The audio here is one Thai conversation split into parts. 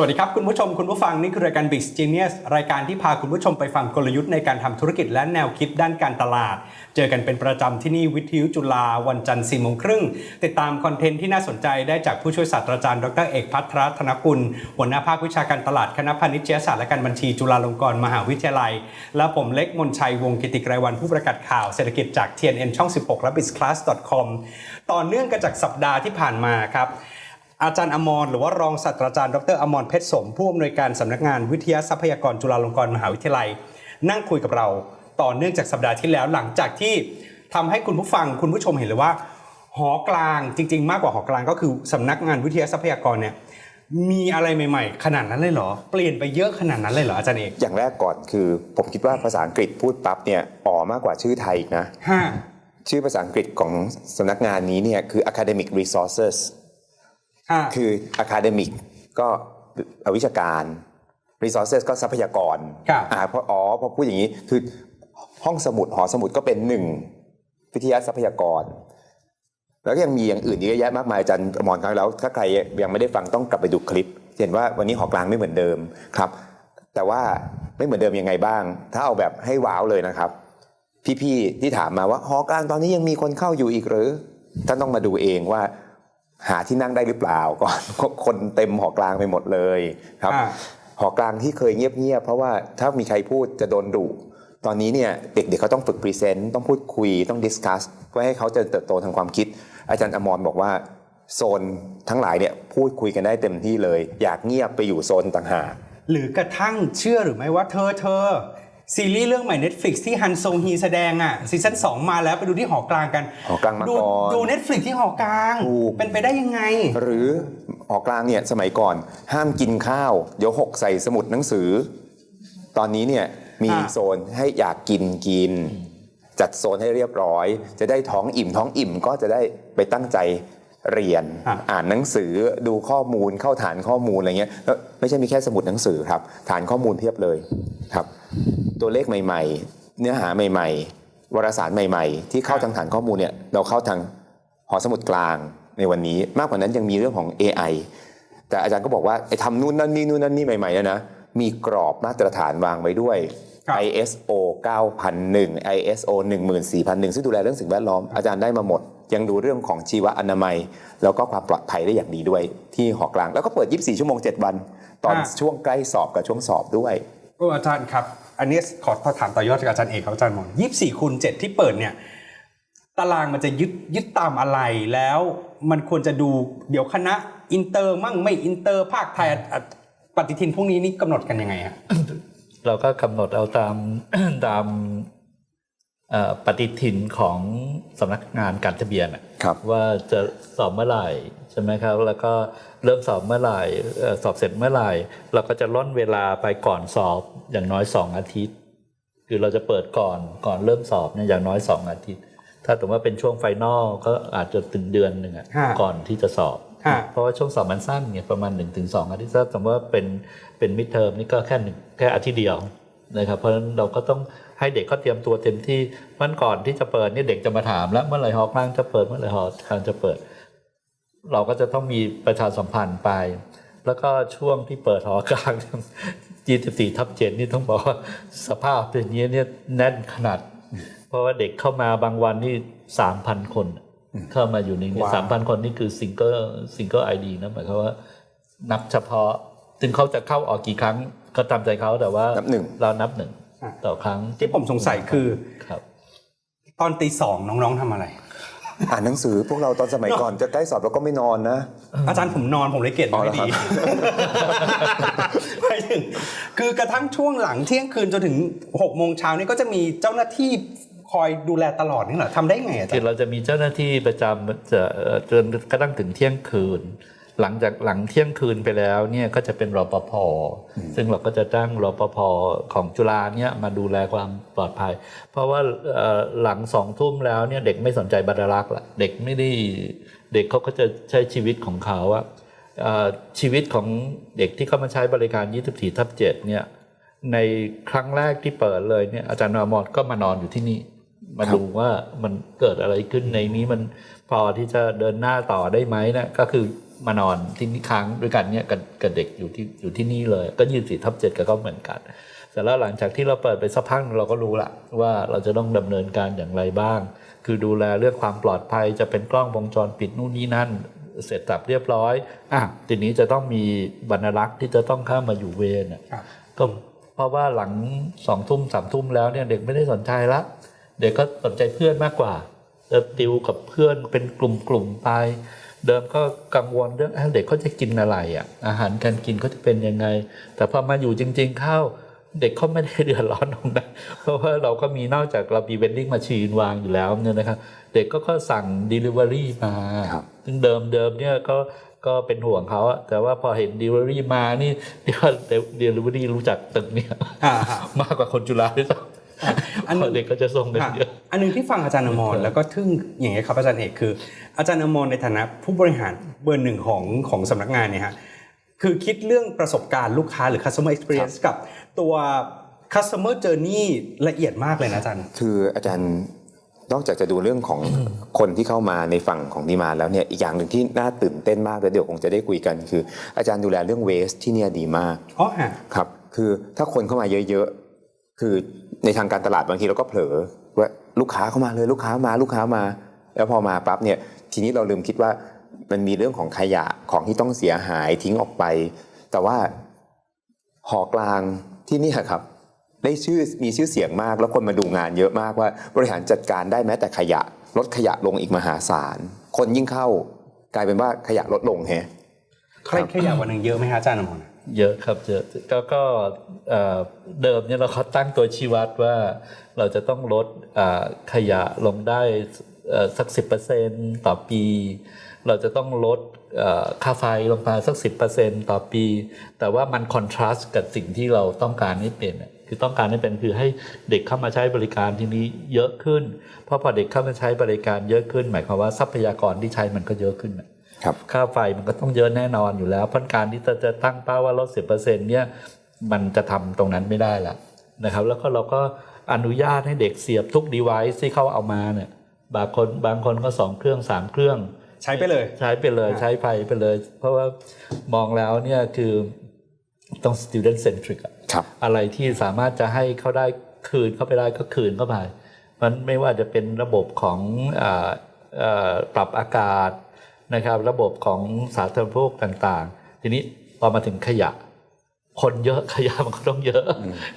วัสดีครับ คุณผู้ชมคุณผู้ฟัง นี่คือรายการ Big Genius รายการที่พาคุณผู้ชมไปฟังกลยุทธ์ในการทำธุรกิจและแนวคิดด้านการตลาด เจอกันเป็นประจำที่นี่วิทยุจุฬาวันจันทร์4โมงครึ่งติดตามคอนเทนต์ที่น่าสนใจได้จากผู้ช่วยศาสตราจารย์ดรเอกพัทรธนกุล หัวหน้าภาควิชาการตลาดคณะพาณิชยศาสตร์และการบัญชีจุฬาลงกรณ์มหาวิทยาลัย และผมเล็กมนชัยวงกิติไกรวันผู้ประกาศข่าวเศรษฐกิจจาก TNN ช่อง 16 และ bizclass.com ต่อเนื่องกันจากสัปดาห์ที่ผ่านมาครับ อาจารย์อมรหรือว่ารองศาสตราจารย์ดรอมรเพชรสม ผู้อำนวยการสำนักงานวิทยาทรัพยากรจุฬาลงกรณ์มหาวิทยาลัย นั่งคุยกับเราต่อเนื่องจากสัปดาห์ที่แล้วหลังจากที่ทำให้คุณผู้ฟังคุณผู้ชมเห็นเลยว่า หอกลางจริง ๆ มากกว่าหอกลางก็คือสำนักงานวิทยาทรัพยากรเนี่ยมีอะไรใหม่ๆ ขนาดนั้นเลยเหรอ เปลี่ยนไปเยอะขนาดนั้นเลยเหรออาจารย์เอกอย่างแรกก่อนคือ ผมคิดว่าภาษาอังกฤษพูดปั๊บเนี่ยอ๋อมากกว่าชื่อไทยอีกนะห้าชื่อภาษาอังกฤษของสำนักงานนี้เนี่ยคือ academic resources ห้าคือ academic ก็วิชาการ resources ก็ทรัพยากรครับอ่าเพราะอ๋อพอพูดอย่างนี้คือห้องสมุดหอสมุดก็เป็นหนึ่งวิทยาทรัพยากร แล้วก็ยังมีอย่างอื่นเยอะแยะมากมายอาจารย์อมรครั้งแล้ว ถ้าใครยังไม่ได้ฟังต้องกลับไปดูคลิปจะเห็นว่าวันนี้หอกลางไม่เหมือนเดิมครับ แต่ว่าไม่เหมือนเดิมยังไงบ้าง ถ้าเอาแบบให้ว้าวเลยนะครับ พี่ๆที่ถามมาว่าหอกลางตอนนี้ยังมีคนเข้าอยู่อีกหรือท่านต้องมาดูเองว่า หาที่นั่งได้หรือเปล่าก่อนคนเต็มหอกลางไปหมดเลยครับอ่าหอกลางที่เคยเงียบๆเพราะว่าถ้ามีใครพูดจะโดนดุตอนนี้เนี่ยเด็กๆเขาต้องฝึกพรีเซนต์ต้องพูดคุยต้องดิสคัสเพื่อให้เขาเจริญเติบโตทางความคิด อาจารย์อมรบอกว่าโซนทั้งหลายเนี่ยพูดคุยกันได้เต็มที่เลย อยากเงียบไปอยู่โซนต่างหากหรือกระทั่งเชื่อหรือไม่ว่าเธอเธอ ซีรีส์เรื่องใหม่ Netflix ที่ฮันซงฮีแสดงอะซีซั่น2 มาแล้วไปดูที่หอกลางกันหอกลางมาดูก่อนดู Netflix ที่หอกลาง ถูก เป็นไปได้ยังไง หรือหอกลางเนี่ยสมัยก่อน ห้ามกินข้าว เดี๋ยวหกใส่สมุดหนังสือ ตอนนี้เนี่ยมีอ่าโซนให้อยากกินกิน จัดโซนให้เรียบร้อย จะได้ท้องอิ่มท้องอิ่มก็จะได้ไปตั้งใจเรียน อะ อ่านหนังสือดูข้อมูลเข้าฐานข้อมูลอะไรเงี้ยแล้วไม่ใช่มีแค่สมุดหนังสือครับ ฐานข้อมูลเพียบเลยครับ ตัวเลขใหม่ ๆ เนื้อหาใหม่ ๆ วารสารใหม่ๆ ที่เข้าทางฐานข้อมูลเนี่ยเราเข้าทางหอสมุดกลางในวันนี้ มากกว่านั้นยังมีเรื่องของ AI แต่อาจารย์ก็บอกว่าไอ้ทำนู่นนั่นนี่นู่นนั่นนี่ใหม่ๆเนี่ยนะมีกรอบมาตรฐานวางไว้ด้วยครับ ISO 9001 ISO 14001 ซึ่งดูแลเรื่องสิ่งแวดล้อมอาจารย์ได้มาหมด ยังดูเรื่องของชีวอนามัย แล้วก็ความปลอดภัยได้อย่างดีด้วยที่หอกลาง แล้วก็เปิด 24 ชั่วโมง 7 วัน ตอนอ่าช่วงใกล้สอบกับช่วงสอบด้วยโอ้อาจารย์ครับ อันนี้ขอถามต่อยอดจากอาจารย์เอกครับอาจารย์มองยี่สี่คูณเจ็ดที่เปิดเนี่ยตารางมันจะยึดยึดตามอะไรแล้ว มันควรจะดูเดี๋ยวคณะอินเตอร์มั่งไม่อินเตอร์ภาคไทยปฏิทินพวกนี้นี่กำหนดกันยังไงฮะเราก็กำหนดเอาตามตาม ปฏิทินของสำนักงานการทะเบียนอะครับว่าจะสอบเมื่อไหร่ใช่ไหมครับ แล้วก็เริ่มสอบเมื่อไหร่เอ่อสอบเสร็จเมื่อไหร่ เราก็จะล่นเวลาไปก่อนสอบอย่างน้อยสองอาทิตย์ คือเราจะเปิดก่อนก่อนเริ่มสอบเนี่ยอย่างน้อยสองอาทิตย์ ถ้าถือว่าเป็นช่วงไฟนอลก็อาจจะถึงเดือนหนึ่งอะฮะก่อนที่จะสอบฮะเพราะว่าช่วงสอบมันสั้นเนี่ยประมาณ1นถึงสอาทิตย์ถ้าสมมติว่าเป็นเป็นมิดเทอมนี่ก็แค่หนึ่งแค่อาทิตย์เดียวนะครับเพราะฉะนั้นเราก็ต้อง ให้เด็กเขาเตรียมตัวเต็มที่มันก่อนที่จะเปิดเนี่ยเด็กจะมาถามแล้วเมื่อไหร่หอกลางจะเปิดเมื่อไหร่หอกลางจะเปิด เราก็จะต้องมีประชาสัมพันธ์ไป แล้วก็ช่วงที่เปิดหอกลาง24ทับเจ็ดนี่ต้องบอกว่าสภาพเป็นอย่างนี้เนี่ยแน่นขนาด เพราะว่าเด็กเข้ามาบางวันนี่สามพันคน เข้ามาอยู่ในนี้ว้าวสามพันคนนี่คือซิงเกิลซิงเกิลไอดีนะหมายความว่านับเฉพาะถึงเขาจะเข้าออกกี่ครั้งก็ตามใจเขาแต่ว่านับหนึ่งเรานับหนึ่ง ต่อครั้งที่ผมสงสัยคือครับตอนตีสองน้องๆทำอะไร อ่านหนังสือพวกเราตอนสมัยก่อนจะใกล้สอบเราก็ไม่นอนนะ อาจารย์ผมนอนผมเลยเกรดอ๋อไม่เหรอดีครับหมายถึงคือกระทั่งช่วงหลังเที่ยงคืนจนถึงหกโมงเช้านี่ก็จะมีเจ้าหน้าที่คอยดูแลตลอดนี่เหรอทำได้ไงอาจารคือย์เราจะมีเจ้าหน้าที่ประจำจะเอ่อจนกระทั่งถึงเที่ยงคืน หลังจากหลังเที่ยงคืนไปแล้วเนี่ยก็จะเป็นรปภซึ่งเราก็จะตั้งรปภของจุฬาเนี่ยมาดูแลความปลอดภัย เพราะว่าเอ่อหลังสองทุ่มแล้วเนี่ยเด็กไม่สนใจบรรลักษ์ละเด็กไม่ได้เด็กเขาก็จะใช้ชีวิตของเขาอะเอ่อชีวิตของเด็กที่เข้ามาใช้บริการ 24 ทับ7เนี่ยในครั้งแรกที่เปิดเลยเนี่ยอาจารย์นอมอดก็มานอนอยู่ที่นี่มาดูว่ามันเกิดอะไรขึ้นในนี้มันพอที่จะเดินหน้าต่อได้ไหมนะก็คือ มานอนที่นี่ค้างด้วยกันเนี่ยกับกับเด็กอยู่ที่อยู่ที่นี่เลย ก็ยี่สิบทับเจ็ดก็เหมือนกันเสร็จแล้วหลังจากที่เราเปิดไปสักพักหนึ่งเราก็รู้ละว่าเราจะต้องดำเนินการอย่างไรบ้าง คือดูแลเรื่องความปลอดภัยจะเป็นกล้องวงจรปิดนู่นนี่นั่น เสร็จสับเรียบร้อยอะทีนี้จะต้องมีบรรลักษ์ที่จะต้องเข้ามาอยู่เวรน่ะครับก็เพราะว่าหลังสองทุ่มสามทุ่มแล้วเนี่ยเด็กไม่ได้สนใจละเด็กก็สนใจเพื่อนมากกว่าเดิมติวกับเพื่อนเป็นกลุ่มๆไป เดิมก็กังวลเรื่องเอ้าเด็กเขาจะกินอะไรอะ อาหารการกินเขาจะเป็นยังไง แต่พอมาอยู่จริง ๆ เข้าเด็กเขาไม่ได้เดือดร้อนตรงนั้นเพราะว่าเราก็มีนอกจากเรามีเวนดิ้งมาชีนวางอยู่แล้วเนี่ยนะครับ เด็กก็ก็สั่ง Delivery มาครับซึ่งเดิมเดิมเนี่ยก็ก็เป็นห่วงเขาอะแต่ว่าพอเห็น Delivery มานี่เรียกว่า Delivery รู้จักตึกเนี่ยอ่าฮะมากกว่าคนจุฬาด้วยซ้อันำ หเพนึ่งราะเด็กก็จะส่งกันค่ะเยอะอันหนึงที่ฟังอาจารย์อมรแล้วก็ทึ่งอย่างเงี้ยครับอาจารย์เอกคือ อาจารย์อมรในฐานะผู้บริหารเบอร์หนึ่งของของสำนักงานเนี่ยฮะคือคิดเรื่องประสบการณ์ลูกค้าหรือ customer experience กับตัว customer journey ละเอียดมากเลยนะอาจารย์ คืออาจารย์นอกจากจะดูเรื่องของคนที่เข้ามาในฝั่งของดีมาแล้วเนี่ยอีกอย่างหนึ่งที่น่าตื่นเต้นมากแล้วเดี๋ยวคงจะได้คุยกันคือ อาจารย์ดูแลเรื่องเวสที่เนี่ยดีมากอ๋อฮะครับคือถ้าคนเข้ามาเยอะๆ คือในทางการตลาดบางทีเราก็เผลอว่าลูกค้าเข้ามาเลยลูกค้ามาลูกค้ามา แล้วพอมาปั๊บเนี่ยทีนี้เราลืมคิดว่ามันมีเรื่องของขยะของที่ต้องเสียหายทิ้งออกไป แต่ว่าหอกลางที่นี่ครับได้ชื่อมีชื่อเสียงมากแล้วคนมาดูงานเยอะมากว่า บริหารจัดการได้แม้แต่ขยะลดขยะลงอีกมหาศาล คนยิ่งเข้ากลายเป็นว่าขยะลดลงแฮะ ใครขยะวันหนึ่งเยอะไหมฮะอาจารย์อมรเยอะครับเยอะก็ก็เอ่อเดิมเนี่ยเราเขาตั้งตัวชี้วัดว่าเราจะต้องลดอ่าขยะลงได้เอ่อสักสิต่อปี เราจะต้องลดเอ่อค่าไฟลงมาสักสิต่อปี แต่ว่ามันคอนทราสต์กับสิ่งที่เราต้องการให้เป็นน่ะคือต้องการให้เป็นคือให้เด็กเข้ามาใช้บริการที่นี้เยอะขึ้น เพราะพอเด็กเข้ามาใช้บริการเยอะขึ้น หมายความว่าทรัพยากรที่ใช้มันก็เยอะขึ้นน่ะ ครับค่าไฟมันก็ต้องเยอะแน่นอนอยู่แล้วเพราะการที่จะจะตั้งเป้าว่าลดสิบเปอร์เซ็นเนี่ยมันจะทำตรงนั้นไม่ได้ละนะครับ แล้วก็เราก็อนุญาตให้เด็กเสียบทุก device ที่เขาเอามาเนี่ยบางคนบางคนก็สองเครื่องสามเครื่อง ใช้ไปเลย ใช้ไปเลยใช้ไฟไปเลย เพราะว่ามองแล้วเนี่ยคือต้อง student centric อะครับอะไรที่สามารถจะให้เขาได้คืนเข้าไปได้ก็คืนเข้าไปมันไม่ว่าจะเป็นระบบของอาเอ่อปรับอากาศ นะครับ ระบบของสาธารณูปโภคต่างๆ ทีนี้พอมาถึงขยะ คนเยอะขยะมันก็ต้องเยอะ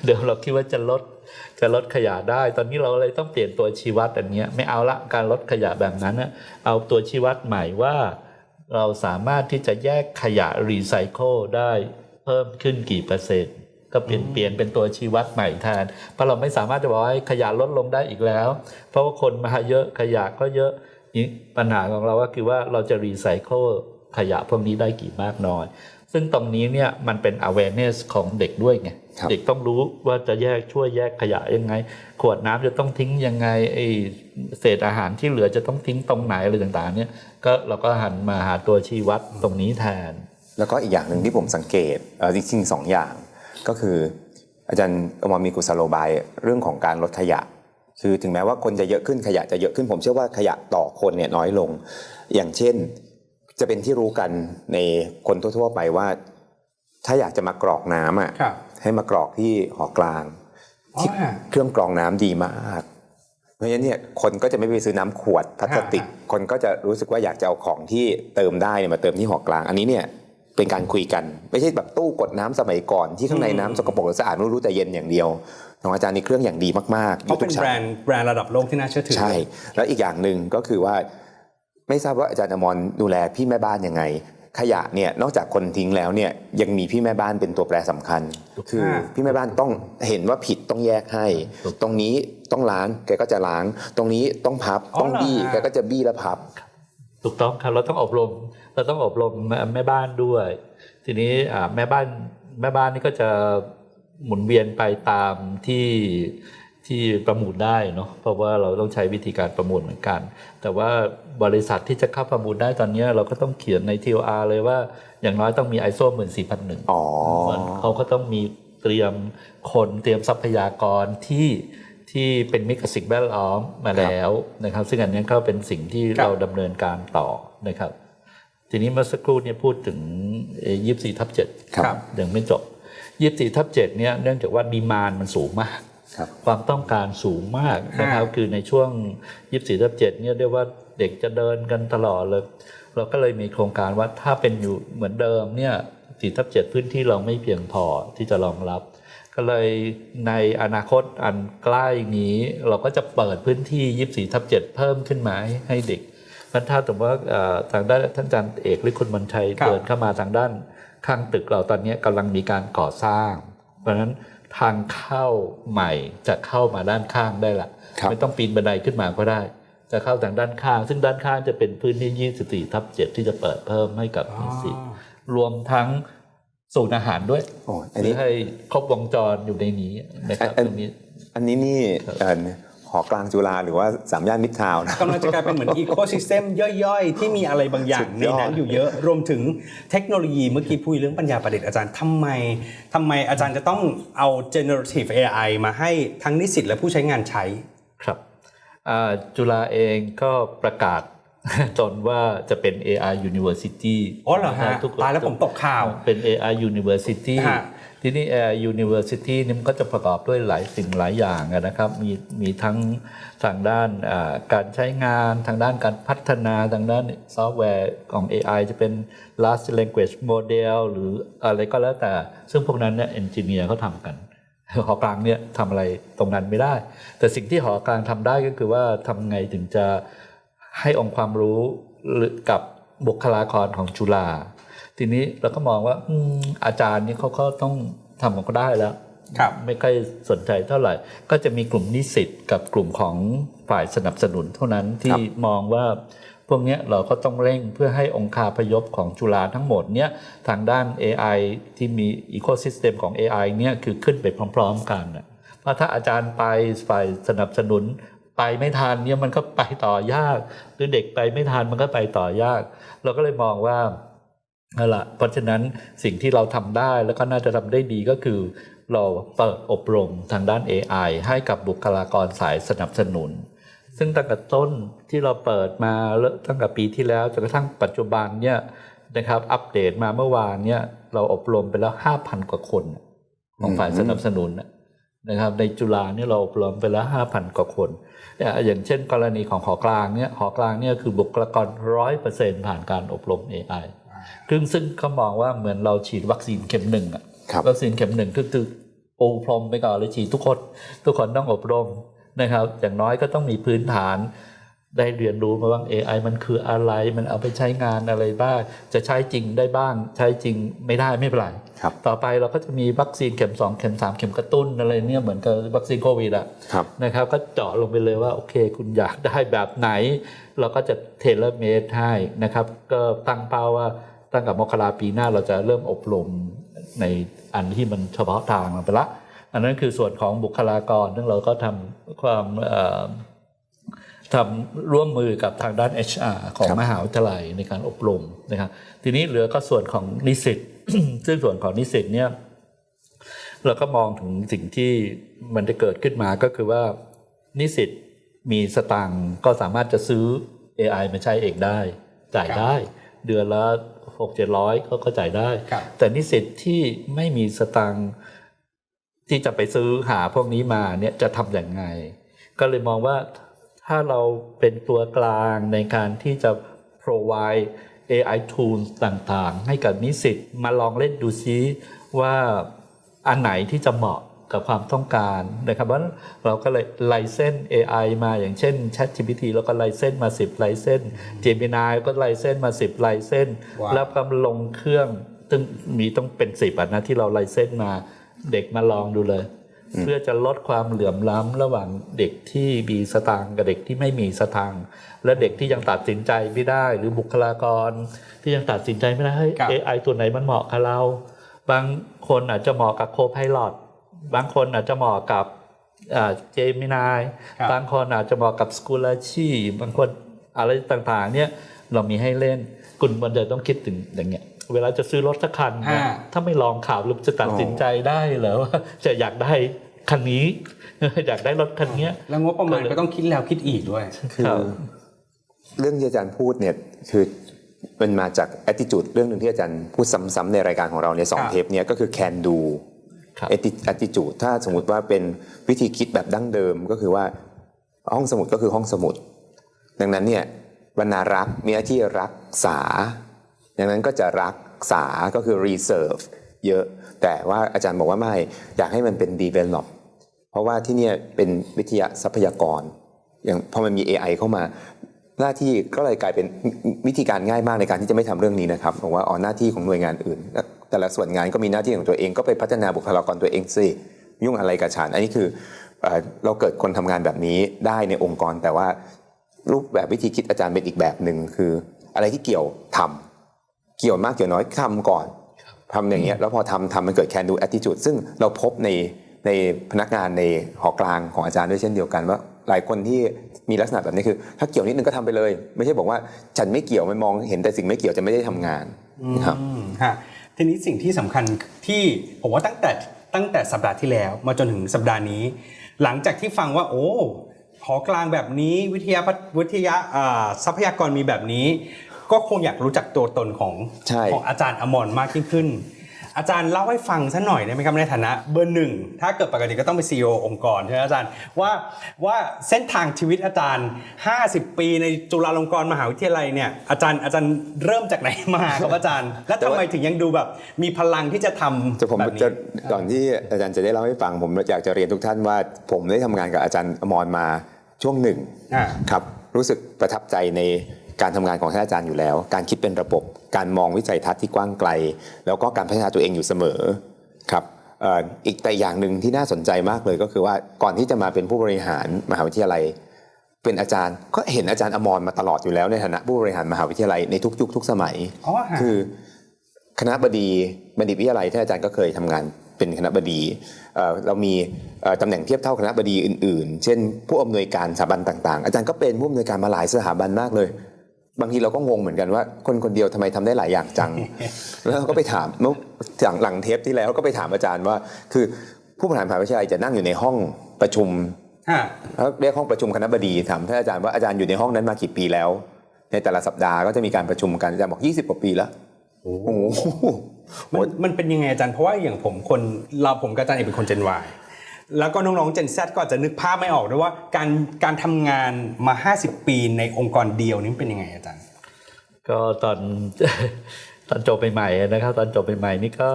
เดี๋ยวเราคิดว่าจะลดจะลดขยะได้ ตอนนี้เราเลยต้องเปลี่ยนตัวชี้วัดอันเนี้ยไม่เอาละการลดขยะแบบนั้นนะเอาตัวชี้วัดใหม่ว่า เราสามารถที่จะแยกขยะรีไซเคิลได้เพิ่มขึ้นกี่เปอร์เซ็นต์ก็เปลี่ยนเปลี่ยนเป็นตัวชี้วัดใหม่แทนเพราะเราไม่สามารถจะบอกว่าให้ขยะลดลงได้อีกแล้ว เพราะว่าคนมาเยอะขยะก็เยอะนี่ ปัญหาของเราก็คือว่าเราจะรีไซเคิลขยะพวกนี้ได้กี่มากน้อย ซึ่งตรงนี้เนี่ยมันเป็น awareness ของเด็กด้วยไงครับเด็กต้องรู้ว่าจะแยกช่วยแยกขยะยังไง ขวดน้ำจะต้องทิ้งยังไงไอเศษอาหารที่เหลือจะต้องทิ้งตรงไหนอะไรต่างๆเนี่ยก็เราก็หันมาหาตัวชี้วัดตรงนี้แทน แล้วก็อีกอย่างหนึ่งที่ผมสังเกตเอ่อจริงๆสองอย่างก็คือ อาจารย์อมรมีกุศโลบายเรื่องของการลดขยะ คือถึงแม้ว่าคนจะเยอะขึ้นขยะจะเยอะขึ้นผมเชื่อว่าขยะต่อคนเนี่ยน้อยลง อย่างเช่น จะเป็นที่รู้กันในคนทั่ว ๆ ไปว่า ถ้าอยากจะมากรอกน้ำอะครับให้มากรอกที่หอกลางอ๋อที่ฮะเครื่องกรองน้ำดีมาก เพราะฉะนั้นเนี่ยคนก็จะไม่ไปซื้อน้ำขวดพลาสติกฮะคนก็จะรู้สึกว่าอยากจะเอาของที่เติมได้เนี่ยมาเติมที่หอกลาง อันนี้เนี่ยเป็นการคุยกัน ไม่ใช่แบบตู้กดน้ำสมัยก่อนที่ข้างในน้ำสกปรกหรือสะอาดไม่รู้แต่เย็นอย่างเดียว ของอาจารย์นี่เครื่องอย่างดีมากๆอเขายู่ทุเป็นกชั้แบรนนด์แบรนด์ระดับโลกที่น่าเชื่อถือใช่ แล้วอีกอย่างหนึ่งก็คือว่าไม่ทราบว่าอาจารย์อมรดูแลพี่แม่บ้านยังไง ขยะเนี่ยนอกจากคนทิ้งแล้วเนี่ยยังมีพี่แม่บ้านเป็นตัวแปรสำคัญ คือพี่แม่บ้านต้องเห็นว่าผิดต้องแยกให้ ตรงนี้ต้องล้างแกก็จะล้าง ตรงนี้ต้องพับต้องบี้แกก็จะบี้แล้วพับถูกต้องครับเราต้องอบรมเราต้องอบรมแม่บ้านด้วย ทีนี้อ่าแม่บ้านแม่บ้านนี่ก็จะ หมุนเวียนไปตามที่ที่ประมูลได้เนาะเพราะว่าเราต้องใช้วิธีการประมูลเหมือนกัน แต่ว่าบริษัทที่จะเข้าประมูลได้ตอนนี้เราก็ต้องเขียนใน TOR เลยว่าอย่างน้อยต้องมี ISO 14001อ๋อเขาก็ต้องมีเตรียมคนเตรียมทรัพยากรที่ที่เป็นมิตรกับสิ่งแวดล้อมมาแล้วนะครับ ซึ่งอันนี้ก็เป็นสิ่งที่ครับเราดำเนินการต่อนะครับ ทีนี้เมื่อสักครู่เนี่ยพูดถึงยี่สี่ทับเจ็ดครับยังไม่จบ ยี่สี่ทับเจ็ดเนี่ยเนื่องจากว่าดีมานมันสูงมากครับความต้องการสูงมากนะครับคือในช่วง24ทับ7เนี่ยเรียกว่าเด็กจะเดินกันตลอดเลย เราก็เลยมีโครงการว่าถ้าเป็นอยู่เหมือนเดิมเนี่ย4ทับ7พื้นที่เราไม่เพียงพอที่จะรองรับ ก็เลยในอนาคตอันใกล้นี้ เราก็จะเปิดพื้นที่24ทับ7เพิ่มขึ้นมาให้ให้เด็กเพราะถ้าสมมติว่าเอ่อทางด้านท่านอาจารย์เอกหรือคุณบรรชัยครับเดินเข้ามาทางด้าน ข้างตึกเราตอนนี้กำลังมีการก่อสร้าง เพราะฉะนั้นทางเข้าใหม่จะเข้ามาด้านข้างได้ละครับไม่ต้องปีนบันไดขึ้นมาก็ได้ จะเข้าทางด้านข้าง ซึ่งด้านข้างจะเป็นพื้นที่ 24 ทับ 7 ที่จะเปิดเพิ่มให้กับนิสิตรวมทั้งศูนย์อาหารด้วยโอ้อันนี้เพื่อให้ครบวงจรอยู่ในนี้นะครับอันตรงนี้ อันนี้นี่เอ่อหอกลางจุฬาหรือว่าสามย่านมิตรทาวน์นะกำลังจะกลายเป็นเหมือนอีโค y ิสเต็มย่อยๆ ที่มีอะไรบางอย่างสุดในยอดนั้นอยู่เยอะ รวมถึงเทคโนโลยีเมื่อกี้พูดเรื่องปัญญาประดิษฐ์อาจารย์ทำไมทำไมอาจารย์จะต้องเอา generative AI มาให้ทั้งนิสิตและผู้ใช้งานใช้ครับอ่าจุฬาเองก็ประกาศจนว่าจะเป็น AI University อ๋อเหรอฮะทุกคนตายแล้วผมตกข่าวเป็น AI University ทีนี้ AI University นี่มันก็จะประกอบด้วยหลายสิ่งหลายอย่างนะครับ มีมีทั้งทางด้านการใช้งานทางด้านการพัฒนาทางด้านซอฟต์แวร์ของ AI จะเป็น large language model หรืออะไรก็แล้วแต่ ซึ่งพวกนั้นเนี่ย engineer เขาทำกันหอกลางเนี่ยทำอะไรตรงนั้นไม่ได้ แต่สิ่งที่หอกลางทำได้ก็คือว่าทำไงถึงจะให้องค์ความรู้กับบุคลากรของจุฬา ทีนี้เราก็มองว่าอืมอาจารย์นี่เขาก็ต้องทำของเขาได้แล้วครับไม่ค่อยสนใจเท่าไหร่ ก็จะมีกลุ่มนิสิตกับกลุ่มของฝ่ายสนับสนุนเท่านั้นที่มองว่าพวกเนี้ยเราก็ต้องเร่งเพื่อให้องค์คาพยพของจุฬาทั้งหมดเนี้ยทางด้าน AI ที่มีอีโค y ิสเต็มของ AI เนี่ยคือขึ้นไปพร้อม ๆ กันน่ะเพราะถ้าอาจารย์ไปฝ่ายสนับสนุนไปไม่ทันเนี่ยมันก็ไปต่อยาก หรือเด็กไปไม่ทันมันก็ไปต่อยาก เราก็เลยมองว่า นั่นแหละเพราะฉะนั้นสิ่งที่เราทำได้แล้วก็น่าจะทำได้ดีก็คือ เราเปิดอบรมทางด้าน AI ให้กับบุคลากรสายสนับสนุน ซึ่งตั้งแต่ต้นที่เราเปิดมาแล้วตั้งแต่ปีที่แล้วจนกระทั่งปัจจุบันเนี่ยนะครับอัปเดตมาเมื่อวานเนี่ยเราอบรมไปแล้ว 5,000 กว่าคน ของฝ่ายสนับสนุนนะครับ ในจุฬาเนี่ยเราอบรมไปแล้ว 5,000 กว่าคนอย่างเช่น กรณีของหอกลางเนี่ยหอกลางเนี่ยคือบุคลากรร้อยเปอร์เซ็นผ่านการอบรม AI ซึ่งซึ่งเขามองว่าเหมือนเราฉีดวัคซีนเข็มหนึ่งอะครับวัคซีนเข็มหนึ่งก็คือปูพรมไปก่อนเลยฉีดทุกคนทุกคนต้องอบรมนะครับ อย่างน้อยก็ต้องมีพื้นฐานได้เรียนรู้มาว่า AI มันคืออะไร มันเอาไปใช้งานอะไรบ้าง จะใช้จริงได้บ้าง ใช้จริงไม่ได้ไม่เป็นไรครับต่อไปเราก็จะมีวัคซีนเข็ม 2 เข็ม 3 เข็มกระตุ้นอะไรเนี่ยเหมือนกับวัคซีนโควิดอะครับนะครับ ก็เจาะลงไปเลยว่า โอเค คุณอยากได้แบบไหน เราก็จะเทเลเมดให้นะครับ ก็ตั้งเป้าว่า ตั้งกับมกราปีหน้าเราจะเริ่มอบรมในอันที่มันเฉพาะทางไปละ อันนั้นคือส่วนของบุคลากรซึ่งเราก็ทำความเอ่อทำร่วมมือกับทางด้าน HR ของครับมหาวิทยาลัยในการอบรมนะครับทีนี้เหลือก็ส่วนของนิสิตซึ่งส่วนของนิสิตเนี่ยเราก็มองถึงสิ่งที่มันจะเกิดขึ้นมาก็คือว่านิสิตมีสตางค์ก็สามารถจะซื้อ AI มาใช้เองได้ จ่ายได้ เดือนละ หกเจ็ดร้อยเขาก็จ่ายได้ครับแต่นิสิตที่ไม่มีสตางค์ที่จะไปซื้อหาพวกนี้มาเนี่ยจะทำอย่างไง ก็เลยมองว่าถ้าเราเป็นตัวกลางในการที่จะ provide AI tools ต่างๆ ให้กับนิสิตมาลองเล่นดูซิว่าอันไหนที่จะเหมาะ กับความต้องการนะครับเพราะฉะนั้นเราก็เลยไลเส้น AI มาอย่างเช่น ChatGPT แล้วก็ไลเส้นมา 10ไลเส้น Gemini ก็ไลเส้นมา 10ไลเส้นว้าวแล้วก็ลงเครื่องซึ่งมีต้องเป็นสิบอะนะที่เราไลเส้นมาเด็กมาลองดูเลย เพื่อจะลดความเหลื่อมล้ำระหว่างเด็กที่มีสตางค์กับเด็กที่ไม่มีสตางค์และเด็กที่ยังตัดสินใจไม่ได้ หรือบุคลากรที่ยังตัดสินใจไม่ได้เฮ้ยครับ AI ตัวไหนมันเหมาะกับเรา บางคนอาจจะเหมาะกับโคพาย o t บางคนอาจจะเหมาะกับเจมินายครับบางคนอาจจะเหมาะกับสกูลาชีบางคนอะไรต่างๆ เนี่ยเรามีให้เล่นคุณมันจะต้องคิดถึงอย่างเงี้ยเวลาจะซื้อรถสักคันเนี่ยอ่าถ้าไม่ลองขับหรือจะตัดสินใจได้เหรอว่าจะอยากได้คันนี้อยากได้รถคันเนี้ยแล้วงบประมาณก็ต้องคิดแล้วคิดอีกด้วยคือครับเรื่องที่อาจารย์พูดเนี่ยคือมันมาจาก attitude เรื่องหนึ่งที่อาจารย์พูดซ้ำๆในรายการของเราในสองครับเทปเนี้ยก็คือ can do ครับ atti- attitude ถ้าสมมติว่าเป็นวิธีคิดแบบดั้งเดิมก็คือว่าห้องสมุดก็คือห้องสมุด ดังนั้นเนี่ยบรรณารักษ์มีหน้าที่รักษา ดังนั้นก็จะรักษาก็คือ reserve เยอะ แต่ว่าอาจารย์บอกว่าไม่ อยากให้มันเป็น develop เพราะว่าที่เนี่ยเป็นวิทยาทรัพยากร อย่างพอมันมี AI เข้ามาหน้าที่ก็เลยกลายเป็นวิธีการง่ายมากในการที่จะไม่ทำเรื่องนี้นะครับบอกว่าอ๋อหน้าที่ของหน่วยงานอื่น แต่ละส่วนงานก็มีหน้าที่ของตัวเองก็ไปพัฒนาบุคลากรตัวเองสิยุ่งอะไรกับฉันอันนี้คือเอเราเกิดคนทำงานแบบนี้ได้ในองค์กร แต่ว่ารูปแบบวิธีคิดอาจารย์เป็นอีกแบบหนึ่งคือ อะไรที่เกี่ยวทำเกี่ยวมากเกี่ยวน้อยทำก่อนทำอย่างเงี้ยแล้วพอทำทำมันเกิด can do attitude ซึ่งเราพบในในพนักงานในหอกลางของอาจารย์ด้วยเช่นเดียวกันว่าหลายคนที่มีลักษณะแบบนี้คือ ถ้าเกี่ยวนิดนึงก็ทำไปเลย ไม่ใช่บอกว่าฉันไม่เกี่ยวไม่มองเห็นแต่สิ่งไม่เกี่ยวจะไม่ได้ทำงานนะครับ ทีนี้สิ่งที่สำคัญที่ผมว่าตั้งแต่ตั้งแต่สัปดาห์ที่แล้ว มาจนถึงสัปดาห์นี้ หลังจากที่ฟังว่า โอ้หอกลางแบบนี้วิทยาพัฒวิทยาอ่าทรัพยากรมีแบบนี้ ก็คงอยากรู้จักตัวตนของใช่ของอาจารย์อมรมากยิ่งขึ้น อาจารย์เล่าให้ฟังสักหน่อยได้ไหมครับในฐานะเบอร์หนึ่งถ้าเกิดปกติก็ต้องเป็นซีอองค์กรใช่ไหมอาจารย์ว่าว่าเส้นทางชีวิตอาจารย์ 50 ปีในจุฬาลงกรณ์มหาวิทยาลัยเนี่ยอาจารย์อาจารย์เริ่มจากไหนมาครับอาจารย์ และทำไมถึงยังดูแบบมีพลังที่จะทำจะผมแบบนี้จะก่อนที่อาจารย์จะได้เล่าให้ฟัง ผมอยากจะเรียนทุกท่านว่า ผมได้ทำงานกับอาจารย์อมรมาช่วงหนึ่งอ่าครับรู้สึกประทับใจใน การทำงานของท่านอาจารย์อยู่แล้ว การคิดเป็นระบบ การมองวิสัยทัศน์ที่กว้างไกล แล้วก็การพัฒนาตัวเองอยู่เสมอครับเอ่ออีกแต่อย่างหนึ่งที่น่าสนใจมากเลยก็คือว่าก่อนที่จะมาเป็นผู้บริหารมหาวิทยาลัย เป็นอาจารย์ก็เห็นอาจารย์อมรมาตลอดอยู่แล้วในฐานะผู้บริหารมหาวิทยาลัยในทุกยุคทุกสมัยอ๋อฮะคือคณะบดีบัณฑิตวิทยาลัยที่อาจารย์ก็เคยทำงานเป็นคณะบดีเอ่อเรามีเอ่อตำแหน่งเทียบเท่าคณะบดีอื่น ๆ เช่น ผู้อำนวยการสถาบันต่าง ๆ อาจารย์ก็เป็นผู้อำนวยการมาหลายสถาบันมากเลย บางทีเราก็งงเหมือนกันว่า คนคนเดียวทำไมทำได้หลายอย่างจัง แล้วเราก็ไปถามเมื่อหลังหลังเทปที่แล้วก็ไปถามอาจารย์ว่า คือผู้บริหารมหาวิทยาลัยจะนั่งอยู่ในห้องประชุมฮะแล้วเรียกห้องประชุมคณะบดีถามท่านอาจารย์ว่าอาจารย์อยู่ในห้องนั้นมากี่ปีแล้ว ในแต่ละสัปดาห์ก็จะมีการประชุมกันอาจารย์บอก 20 กว่าปีแล้วโอ้โหมันมันเป็นยังไงอาจารย์เพราะว่าอย่างผมคนเราผมกับอาจารย์เอกเป็นคน Gen Y แล้วก็น้องๆ Gen Z ก็อาจจะนึกภาพไม่ออกด้วยว่าการการทำงานมา 50 ปีในองค์กรเดียวนี่เป็นยังไงอาจารย์ ก็ตอนตอนจบใหม่ๆนะครับ ตอนจบใหม่ๆนี่ก็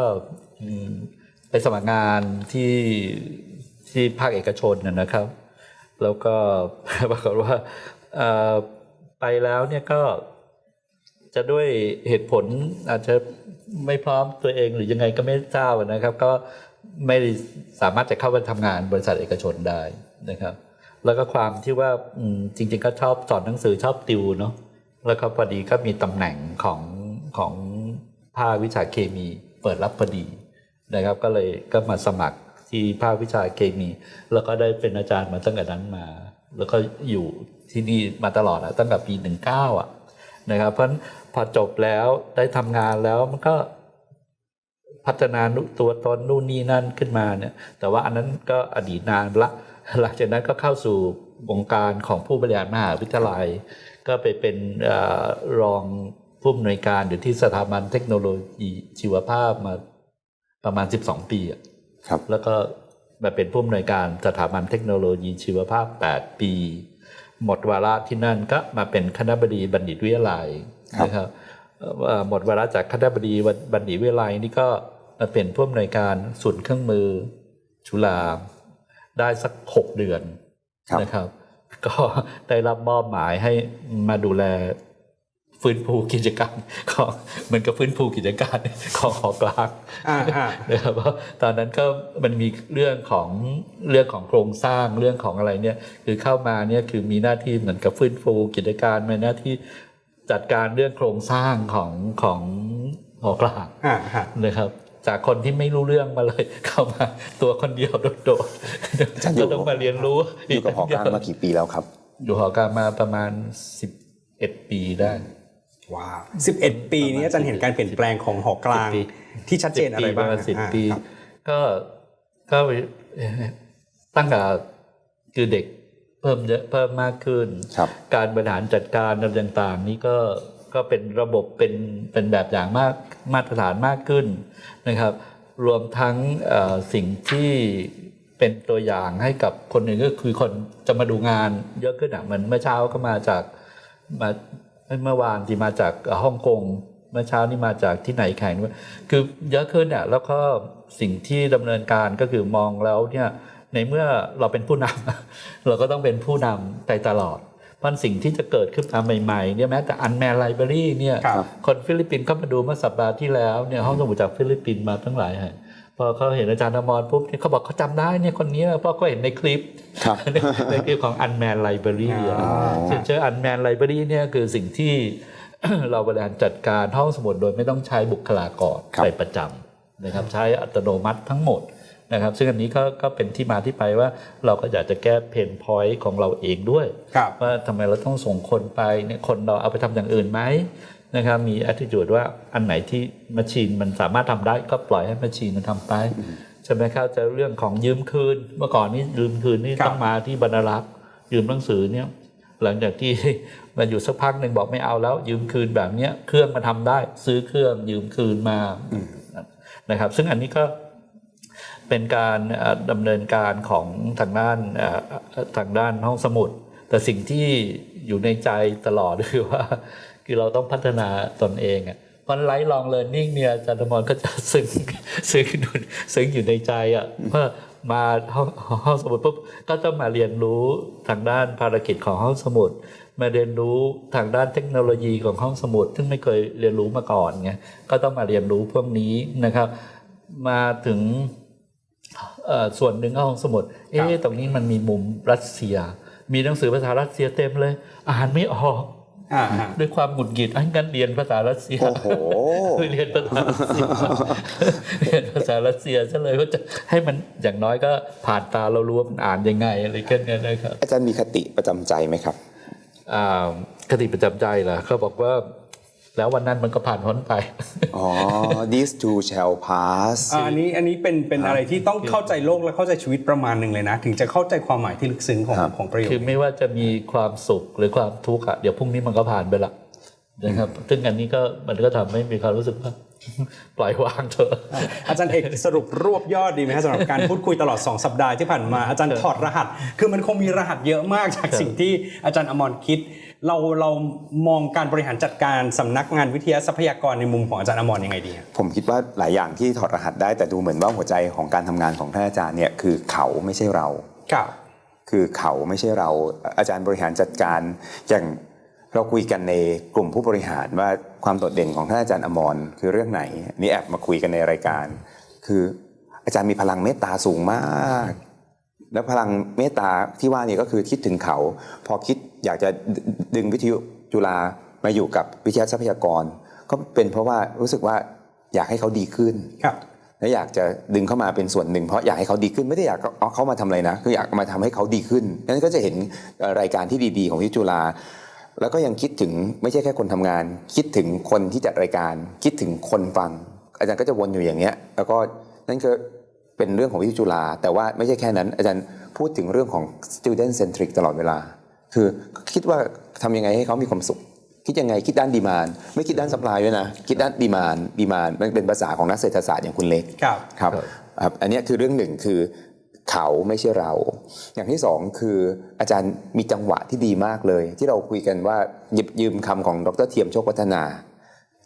ไปสมัครงานที่ที่ภาคเอกชนนะครับ แล้วก็ปรากฏว่าไปแล้วเนี่ยก็จะด้วยเหตุผลอาจจะไม่พร้อมตัวเองหรือยังไงก็ไม่ทราบนะครับ ก็ ไม่ได้สามารถจะเข้าไปทำงานบริษัทเอกชนได้นะครับ แล้วก็ความที่ว่าจริง ๆ ก็ชอบสอนหนังสือชอบติวเนาะแล้วก็พอดีก็มีตำแหน่งของของภาควิชาเคมีเปิดรับพอดีนะครับ ก็เลยก็มาสมัครที่ภาควิชาเคมี แล้วก็ได้เป็นอาจารย์มาตั้งแต่นั้นมา แล้วก็อยู่ที่นี่มาตลอดอะตั้งแต่ปีหนึ่งเก้าอะนะครับ เพราะพอจบแล้วได้ทำงานแล้วมันก็ พัฒนาตัวตนนู่นนี่นั่นขึ้นมาเนี่ยแต่ว่าอันนั้นก็อดีตนานละหลังจากนั้นก็เข้าสู่วงการของผู้บริหารมหาวิทยาลัย ก็ไปเป็นเออรองผู้อำนวยการอยู่ที่สถาบันเทคโนโลยีชีวภาพมาประมาณ 12 ปีอะครับแล้วก็มาเป็นผู้อำนวยการสถาบันเทคโนโลยีชีวภาพ 8 ปี หมดวาระที่นั่นก็มาเป็นคณะบดีบัณฑิตวิทยาลัยครับนะครับเอ่อหมดวาระจากคณะบดีบัณฑิตวิทยาลัยนี่ก็ มาเป็นผู้อำนวยการศูนย์เครื่องมือ จุฬาได้สัก6เดือนครับนะครับ ก็ได้รับมอบหมายให้มาดูแลฟื้นฟูกิจการของเหมือนกับฟื้นฟูกิจการของหอกลางอ่าอ่านะครับเพราะตอนนั้นก็มันมีเรื่องของเรื่องของโครงสร้างเรื่องของอะไรเนี่ยคือเข้ามาเนี่ยคือมีหน้าที่เหมือนกับฟื้นฟูกิจการมีหน้าที่จัดการเรื่องโครงสร้างของของหอกลางอ่าฮะนะครับ จากคนที่ไม่รู้เรื่องมาเลย เข้ามาตัวคนเดียวโดดอาจารย์อยู่ๆก็ต้องมาเรียนรู้อยู่กับหอกลางมากี่ปีแล้วครับ อยู่หอกลางมาประมาณ 11 ปีได้ว้าว11ปีนี้อาจารย์เห็นการเปลี่ยนแปลงของหอกลาง10ปีที่ชัดเจนอะไรบ้างประมาณสิบอ่าปีครับก็ก็เอ่อตั้งแต่คือเด็กเพิ่มเยอะเพิ่มมากขึ้นครับการบริหารจัดการอะไรต่างๆ นี่ก็ ก็เป็นระบบเป็นเป็นแบบอย่างมากมาตรฐานมากขึ้นนะครับ รวมทั้งสิ่งที่เป็นตัวอย่างให้กับคนหนึ่งก็คือคนจะมาดูงานเยอะขึ้นอะเหมือนเมื่อเช้าก็มาจากมาเมื่อวานที่มาจากฮ่องกงเมื่อเช้านี่มาจากที่ไหนแข่งด้วยคือเยอะขึ้นอะแล้วก็สิ่งที่ดำเนินการก็คือมองแล้วเนี่ยในเมื่อเราเป็นผู้นำเราก็ต้องเป็นผู้นำไปตลอด เพราะสิ่งที่จะเกิดขึ้นมาใหม่ๆเนี่ยแม้แต่อันแมนไลบรารีเนี่ยครับคนฟิลิปปินส์เข้ามาดูเมื่อสัปดาห์ที่แล้วเนี่ยห้องสมุดจากฟิลิปปินส์มาทั้งหลายแห่งพอเขาเห็นอาจารย์อมรปุ๊บเนี่ยเขาบอกเขาจำได้เนี่ยคนเนี้ยเพราะเขาเห็นในคลิปครับในคลิปของอันแมนไลบรารีอ๋อเจออันแมนไลบรารีเนี่ยคือสิ่งที่เราบริหารจัดการห้องสมุดโดยไม่ต้องใช้บุคลากรครับไปประจำนะครับใช้อัตโนมัติทั้งหมด นะครับ ซึ่งอันนี้ก็ก็เป็นที่มาที่ไปว่าเราก็อยากจะแก้เพนพอยต์ของเราเองด้วยครับว่าทำไมเราต้องส่งคนไปเนี่ยคนเราเอาไปทำอย่างอื่นไหมนะครับมี attitude ว่าอันไหนที่ม c ช i นมันสามารถทำได้ก็ปล่อยให้ม c ช i นมันทำไปใช่ไหมครับจะเรื่องของยืมคืน เมื่อก่อนนี้ยืมคืนนี่ครับต้องมาที่บรรลักษ์ยืมหนังสือเนี่ยหลังจากที่มาอยู่สักพักหนึ่งบอกไม่เอาแล้ว ยืมคืนแบบเนี้ยเครื่องมาทำได้ ซื้อเครื่องยืมคืนมานะครับ ซึ่งอันนี้ก็ เป็นการเอ่อดำเนินการของทางด้านทางด้านห้องสมุด แต่สิ่งที่อยู่ในใจตลอดคือว่า คือเราต้องพัฒนาตนเองอะเพราะไลฟ์ลองเลิร์นนิ่งเนี่ยอาจารย์ธมรก็จะซึ้งซึ้งอยู่ซึ้งอยู่ในใจอะว่ามาห้องห้องสมุดปุ๊บก็ต้องมาเรียนรู้ทางด้านภารกิจของห้องสมุด มาเรียนรู้ทางด้านเทคโนโลยีของห้องสมุด ซึ่งไม่เคยเรียนรู้มาก่อนไงก็ต้องมาเรียนรู้พวกนี้นะครับ มาถึง ส่วนหนึ่งก็ห้องสมุดเอ๊ะตรงนี้มันมีมุมรัสเซีย มีหนังสือภาษารัสเซียเต็มเลย อ่านไม่ออกอ่าฮะด้วยความหงุดหงิดอันกันเรียนภาษารัสเซียโอ้โหเรียนภาษารัสเซียเรียนภาษารัสเซียซะเลยว่าจะให้มันอย่างน้อยก็ผ่านตาเรารู้ว่ามันอ่านยังไงอะไรแค่นี้นะครับอาจารย์มีคติประจำใจไหมครับอ่าคติประจำใจเหรอเขาบอกว่า แล้ววันนั้นมันก็ผ่านพ้นไป อ๋อ this too shall pass อ่าอันนี้อันนี้เป็นเป็นอะไรที่ต้องเข้าใจโลกและเข้าใจชีวิตประมาณหนึ่งเลยนะ ถึงจะเข้าใจความหมายที่ลึกซึ้งของครับ ของประโยคคือไม่ว่าจะมีความสุขหรือความทุกข์อะเดี๋ยวพรุ่งนี้มันก็ผ่านไปละนะครับ ซึ่งอันนี้ก็มันก็ทำให้มีความรู้สึกว่า ปล่อยวางเถอะอาจารย์เอกสรุปรวบยอดดีไหมครับสำหรับการพูดคุยตลอด 2 สัปดาห์ที่ผ่านมาอาจารย์ถอดรหัส คือมันคงมีรหัสเยอะมากจากสิ่งที่อาจารย์อมรคิด เราเรามองการบริหารจัดการสำนักงานวิทยาทรัพยากรในมุมของอาจารย์อมรยังไงดีครับผมคิดว่าหลายอย่างที่ถอดรหัสได้แต่ดูเหมือนว่าหัวใจของการทำงานของท่านอาจารย์เนี่ยคือเขาไม่ใช่เราครับคือเขาไม่ใช่เราอาจารย์บริหารจัดการอย่างเราคุยกันในกลุ่มผู้บริหารว่าความโดดเด่นของท่านอาจารย์อมรคือเรื่องไหนอันนี่แอบมาคุยกันในรายการ คืออาจารย์มีพลังเมตตาสูงมาก แล้วพลังเมตตาที่ว่านี่ก็คือคิดถึงเขา พอคิด อยากจะดึงวิทยุจุฬามาอยู่กับวิทยาทรัพยากร ก็เป็นเพราะว่ารู้สึกว่าอยากให้เขาดีขึ้นครับและอยากจะดึงเข้ามาเป็นส่วนหนึ่งเพราะอยากให้เขาดีขึ้นไม่ได้อยากเอาเขามาทำอะไรนะ คืออยากมาทำให้เขาดีขึ้นนั้นก็จะเห็นเอ่อรายการที่ดีๆ ของที่จุฬาแล้วก็ยังคิดถึงไม่ใช่แค่คนทำงาน คิดถึงคนที่จัดรายการ คิดถึงคนฟัง อาจารย์ก็จะวนอยู่อย่างเงี้ย แล้วก็นั่นก็เป็นเรื่องของวิทยจุฬาแต่ว่าไม่ใช่แค่นั้น อาจารย์พูดถึงเรื่องของ student centric ตลอดเวลา คือคิดว่าทำยังไงให้เขามีความสุข คิดยังไงคิดด้านดีมานไม่คิดด้านสปายด้วยนะ คิดด้านดีมานดีมานมันเป็นภาษาของนักเศรษฐศาสตร์อย่างคุณเล็กครับครับครับครับอันเนี้ยคือเรื่องหนึ่งคือเขาไม่ใช่เรา อย่างที่สองคืออาจารย์มีจังหวะที่ดีมากเลย ที่เราคุยกันว่าหยิบยืมคำของดรเทียมโชควัฒนา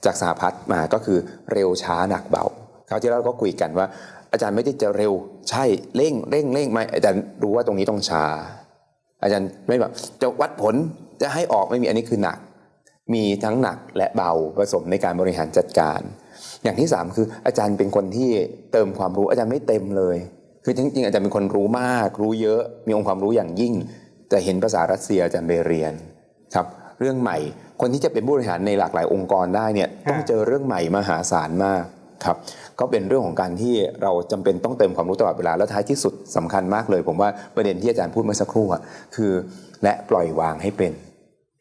จากสหพัฒน์มาก็คือเร็วช้าหนักเบาคราวที่แล้วเราก็คุยกันว่า อาจารย์ไม่ได้จะเร็วใช่เร่งเร่งเร่งไม่อาจารย์รู้ว่าตรงนี้ต้องช้า อาจารย์ไม่แบบจะวัดผลจะให้ออกไม่มีอันนี้คือหนัก มีทั้งหนักและเบาผสมในการบริหารจัดการ อย่างที่สามคืออาจารย์เป็นคนที่เติมความรู้อาจารย์ไม่เต็มเลย คือจริงๆอาจารย์เป็นคนรู้มาก รู้เยอะ มีองค์ความรู้อย่างยิ่ง แต่เห็นภาษารัสเซียอาจารย์ไปเรียนครับเรื่องใหม่ คนที่จะเป็นผู้บริหารในหลากหลายองค์กรได้เนี่ยต้องเจอเรื่องใหม่มหาศาลมาก ครับก็เป็นเรื่องของการที่เราจำเป็นต้องเติมความรู้ตลอดเวลาแล้วท้ายที่สุดสำคัญมากเลย ผมว่าประเด็นที่อาจารย์พูดเมื่อสักครู่อะคือ และปล่อยวางให้เป็น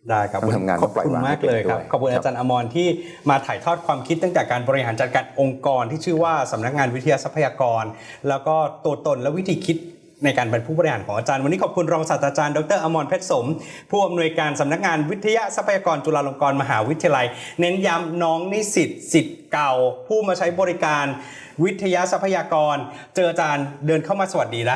ได้ครับต้องทำงานขอบต้องปล่อคุยณวางมากเลยครับให้เป็นด้วยขอบคุณครับอาจารย์อมรที่มาถ่ายทอดความคิดตั้งแต่การบริหารจัดการองค์กรที่ชื่อว่าสำนักงานวิทยาทรัพยากร แล้วก็ตัวตนและวิธีคิด ในการเป็นผู้บริหารของอาจารย์ วันนี้ขอบคุณรองศาสตราจารย์ดรอมรเพชรสม ผู้อำนวยการสำนักงานวิทยาทรัพยากรจุฬาลงกรณ์มหาวิทยาลัย เน้นย้ำน้องนิสิตสิทธิ์เก่า ผู้มาใช้บริการวิทยาทรัพยากร เจออาจารย์เดินเข้ามาสวัสดีได้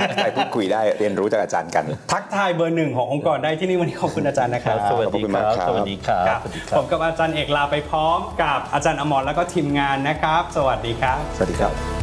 ทักทายพูดคุยได้เรียนรู้จากอาจารย์กัน ทักทายเบอร์หนึ่งขององค์กรได้ที่นี่วันนี้ขอบคุณอาจารย์นะคครัรับบสวัสขอบดีคุณคมารักบครับสวัสดีครับครับสวัสดีคผรับมกับอาจารย์เอกลาไปพร้อมกับอาจารย์อมรแล้วก็ทีมงานนะครับ สวัสดีครับ สวัสดีครับ